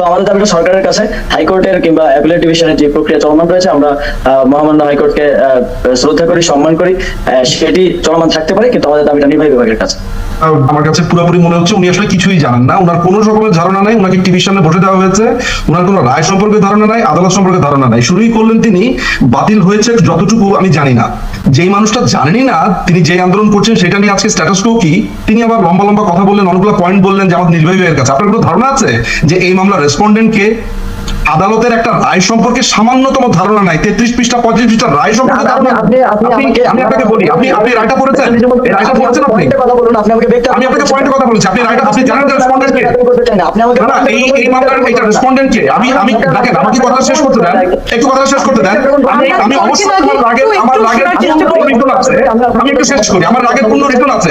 তো আমাদের দাবিটা সরকারের কাছে হাইকোর্টের কিংবা অ্যাপিলেট ডিভিশনের যে প্রক্রিয়া চলমান রয়েছে, আমরা মহামান্য হাইকোর্টকে শ্রদ্ধা করি, সম্মান করি সেটি চলমান থাকতে পারে, কিন্তু আমাদের দাবিটা নির্বাহী বিভাগের কাছে। আমার কাছে পুরোপুরি মনে হচ্ছে উনি আসলে কিছুই জানেন না। ওনার কোনো রকমের ধারণা নাই ওনাকে টিভির সামনে বসে দেওয়া হয়েছে। ওনার কোনো রায় সম্পর্কে ধারণা নাই, আদালত সম্পর্কে ধারণা নাই। শুরুই করলেন তিনি, বাতিল হয়েছে যতটুকু আমি জানি না। যেই মানুষটা জানেনই না, তিনি যে আন্দোলন করছেন, সেটা নিয়ে আজকে স্ট্যাটাস কো কি? তিনি আবার লম্বা লম্বা কথা বললেন, অনেকগুলো পয়েন্ট বললেন যে আমাদের নির্বাহী বিভাগের কাছে। আপনার কোনো ধারণা আছে যে এই মামলার রেসপন্ডেন্ট কে আদালতের একটা রায় সম্পর্কে সামান্যতম ধারণা নাই। তেত্রিশ পৃষ্ঠা পঁয়ত্রিশ পৃষ্ঠা রায় সম্পর্কে ধারণা আমি আপনাকে বলি আপনি আপনি রায়টা পড়েছেন রায়টা পড়েছেন আপনি? আমি আপনাকে পয়েন্টে কথা বলছি। আপনি রাইট আপনি জানেন রেসপন্ডেন্ট কে? না এই এই মামলার এটা রেসপন্ডেন্ট কে? আমি আমি দেখেন আমাকে কথা শেষ করতে দেন। একটু কথা শেষ করতে দেন। আমি আমি অবশ্যই আমার রাগের আমার রাগের পূর্ণ আছে। আমি একটু শেষ করি। আমার রাগের আছে।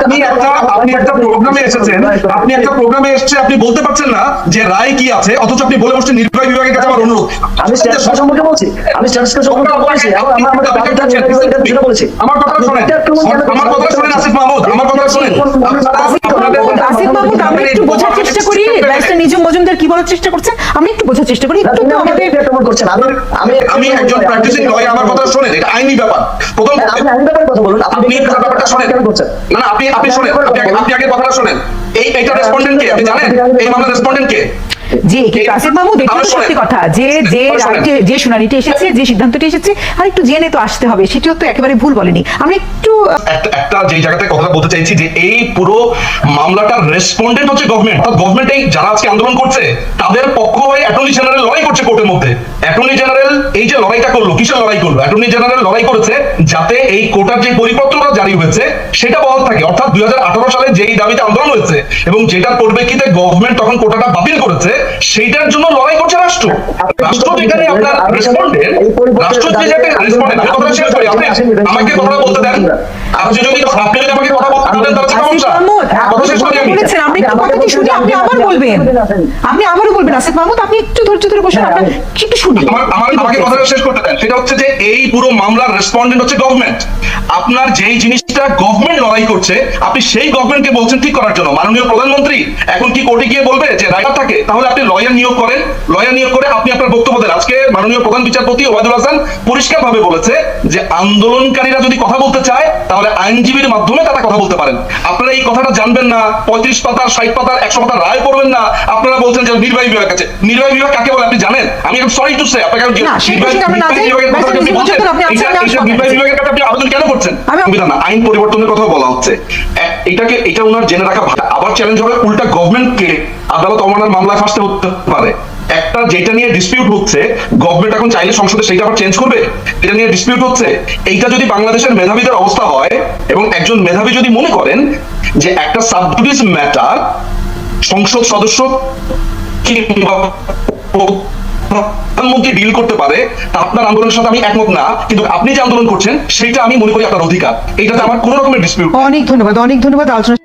আপনি একটা আপনি একটা প্রোগ্রামে এসেছেন। আপনি একটা প্রোগ্রামে এসেছে। আপনি বলতে পারছেন না যে রায় কি আছে অথচ আপনি বলে বসছেন নির্বাহী বিভাগের কাছে আমার অনুরোধ। আমি স্ট্যাটাস সম্পর্কে বলছি। আমি স্ট্যাটাস সম্পর্কে বলছি। আমার আমার দাবিটা বলেছি। আমার কথা আপনি শোনেন। আমার কথা? শোনেন আসিফ মাহমুদ আমার কথা শোনেন। আসিফ মাহমুদ আমরা একটু বোঝার চেষ্টা করি। ব্যারিস্টার নিজম মজুমদার কি বলার চেষ্টা করছেন আমরা একটু বোঝার চেষ্টা করি। একটু তো আমাদের করছেন আমি আমি একজন প্র্যাকটিসিং লয়ার আমার কথা শোনেন। এটা আইনি ব্যাপার। প্রথম আপনি আইন ব্যাপারে কথা বলুন। আপনি ব্যাপারটা শোনেন। কেন করছেন না না আপনি আপনি শোনেন। আপনি আগে- কথাটা শোনেন। এই এইটা রেসপন্ডেন্ট কে? আপনি জানেন? এই মামলার রেসপন্ডেন্ট কে? জি কিন্তু আসিফ মাহমুদ এটা তো সত্যি কথা। যে যে রায়টি যে শুনানিটি এসেছে যে সিদ্ধান্তটি এসেছে আর একটু জেনে তো আসতে হবে সেটিও তো একেবারে ভুল বলেনি। আমরা একটু একটা একটা যে জায়গাতে কথা বলতে চাইছি যে এই পুরো মামলাটার রেসপন্ডেন্ট হচ্ছে গভর্নমেন্ট অর্থাৎ গভর্নমেন্ট এই যারা আজকে আন্দোলন করছে তাদের পক্ষ হয়ে অ্যাটর্নি জেনারেল লড়াই করছে কোর্টের মধ্যে। অ্যাটর্নি জেনারেল এই যে লড়াইটা করল কিসের লড়াই করল? অ্যাটর্নি জেনারেল লড়াই করেছে যাতে এই কোটার যে পরিপত্রটা জারি হয়েছে সেটা বহাল থাকে। অর্থাৎ দুই সালে যেই দাবিতে আন্দোলন হয়েছে এবং যেটার পরিপ্রেক্ষিতে গভর্নমেন্ট তখন কোটাটা বাতিল করেছে সেইটার জন্য লড়াই করছে রাষ্ট্র। রাষ্ট্র যেখানে আপনার রেসপন্ডেন্ট রাষ্ট্র যে জায়গায় রেসপন্ডেন্ট আমি কথাটা শেষ করি আপনি আমাকে কথা বলতে দেন। আপনি যদি আপনি যদি আমাকে কথা বলতে দেন তাহলে সমস্যা। কথা শেষ করি আমি। আপনি কথাটি শুনে আপনি আবার বলবেন? আপনি আবারও বলবেন আসিফ মাহমুদ আপনি একটু ধৈর্য ধরে বসুন আপনি একটু শুনি আমাকে কথাটা শেষ করতে দেন। সেটা হচ্ছে যে এই পুরো মামলার রেসপন্ডেন্ট হচ্ছে গভর্নমেন্ট আপনার যেই জিনিসটা গভর্নমেন্ট লড়াই করছে আপনি সেই গভর্নমেন্টকে বলছেন ঠিক করার জন্য। মাননীয় প্রধানমন্ত্রী এখন কি কোর্টে গিয়ে বলবে যে রায় থাকে তাহলে আপনি লয়ার নিয়োগ করেন। লয়ার নিয়োগ করে আপনি আপনার বক্তব্য দেন। আজকে মাননীয় প্রধান বিচারপতি ওবায়দুল হাসান পরিষ্কার ভাবে বলেছে যে আন্দোলনকারীরা যদি কথা বলতে চায় তাহলে আইনজীবীর মাধ্যমে তারা কথা বলতে পারেন। আপনারা এই কথাটা জানবেন না পঁয়ত্রিশ পাতার ষাট পাতার একশো পাতার রায় পড়বেন না। আপনারা বলছেন যে নির্বাহী বিভাগ কাছে। নির্বাহী বিভাগ কাকে বলে? আপনি জানেন? আমি একদম সরি টু সে আপনাকে আবেদন কেন করছেন? না আইন পরিবর্তনের কথা বলা হচ্ছে। এটাকে এটা ওনার জেনে রাখা ভালো। আবার চ্যালেঞ্জ হবে উল্টা গভর্নমেন্টকে আদালত অবমাননার মামলায় ফাঁসতে হতে পারে। একটা যেটা নিয়ে ডিসপিউট হচ্ছে গভর্নমেন্ট এখন চাইলে সংসদে সেইটা আবার চেঞ্জ করবে? এটা নিয়ে ডিসপিউট হচ্ছে। এইটা যদি বাংলাদেশের মেধাবীদের অবস্থা হয় এবং একজন মেধাবী যদি মনে করেন যে একটা সাবজুডিস ম্যাটার সংসদ সদস্য কিংবা প্রধানমন্ত্রী ডিল করতে পারে আপনার আন্দোলনের সাথে আমি একমত না, কিন্তু আপনি যে আন্দোলন করছেন সেটা আমি মনে করি আপনার অধিকার। এইটাতে আমার কোনো রকমের ডিসপিউট অনেক ধন্যবাদ অনেক ধন্যবাদ আলোচনা